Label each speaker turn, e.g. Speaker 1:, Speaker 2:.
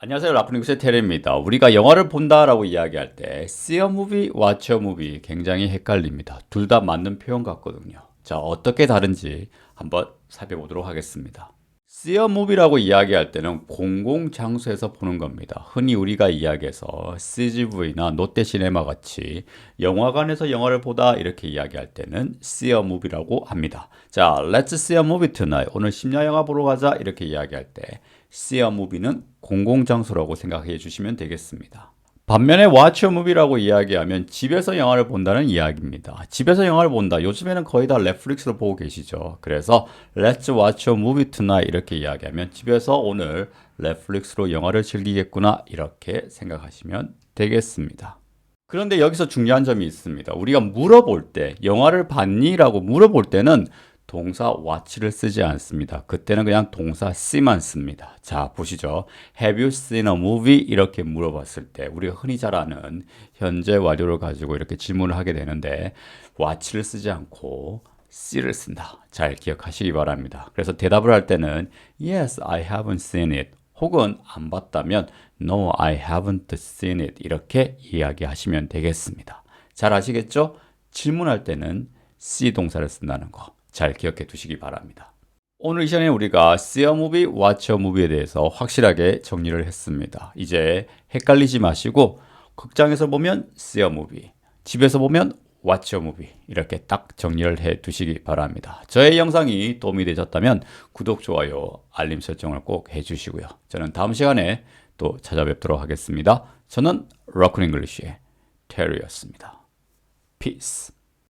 Speaker 1: 안녕하세요. 라프닝스의 테레입니다. 우리가 영화를 본다라고 이야기할 때 see a movie, watch a movie 굉장히 헷갈립니다. 둘 다 맞는 표현 같거든요. 자, 어떻게 다른지 한번 살펴보도록 하겠습니다. Movie라고 이야기할 때는 공공 장소에서 보는 겁니다. 흔히 우리가 이야기해서 CGV나 롯데시네마 같이 영화관에서 영화를 보다 이렇게 이야기할 때는 movie라고 합니다. 자, let's see a movie tonight. 오늘 심야 영화 보러 가자 이렇게 이야기할 때 movie는 공공장소라고 생각해 주시면 되겠습니다. 반면에 a movie라고 이야기하면 집에서 영화를 본다는 이야기입니다. 집에서 영화를 본다. 요즘에는 거의 다 넷플릭스로 보고 계시죠. 그래서 let's watch a movie tonight 이렇게 이야기하면 집에서 오늘 넷플릭스로 영화를 즐기겠구나 이렇게 생각하시면 되겠습니다. 그런데 여기서 중요한 점이 있습니다. 우리가 물어볼 때 영화를 봤니? 라고 물어볼 때는 동사 watch를 쓰지 않습니다. 그때는 그냥 동사 see만 씁니다. 자, 보시죠. Have you seen a movie? 이렇게 물어봤을 때 우리가 흔히 잘 아는 현재 완료를 가지고 이렇게 질문을 하게 되는데 watch를 쓰지 않고 see를 쓴다. 잘 기억하시기 바랍니다. 그래서 대답을 할 때는 Yes, I haven't seen it. 혹은 안 봤다면 No, I haven't seen it. 이렇게 이야기하시면 되겠습니다. 잘 아시겠죠? 질문할 때는 see 동사를 쓴다는 거. 잘 기억해 두시기 바랍니다. 오늘 이 시간에 우리가 see a movie, watch a movie에 대해서 확실하게 정리를 했습니다. 이제 헷갈리지 마시고 극장에서 보면 see a movie, 집에서 보면 watch a movie 이렇게 딱 정리를 해 두시기 바랍니다. 저의 영상이 도움이 되셨다면 구독, 좋아요, 알림 설정을 꼭 해주시고요. 저는 다음 시간에 또 찾아뵙도록 하겠습니다. 저는 러큰 잉글리쉬의 테리였습니다. Peace.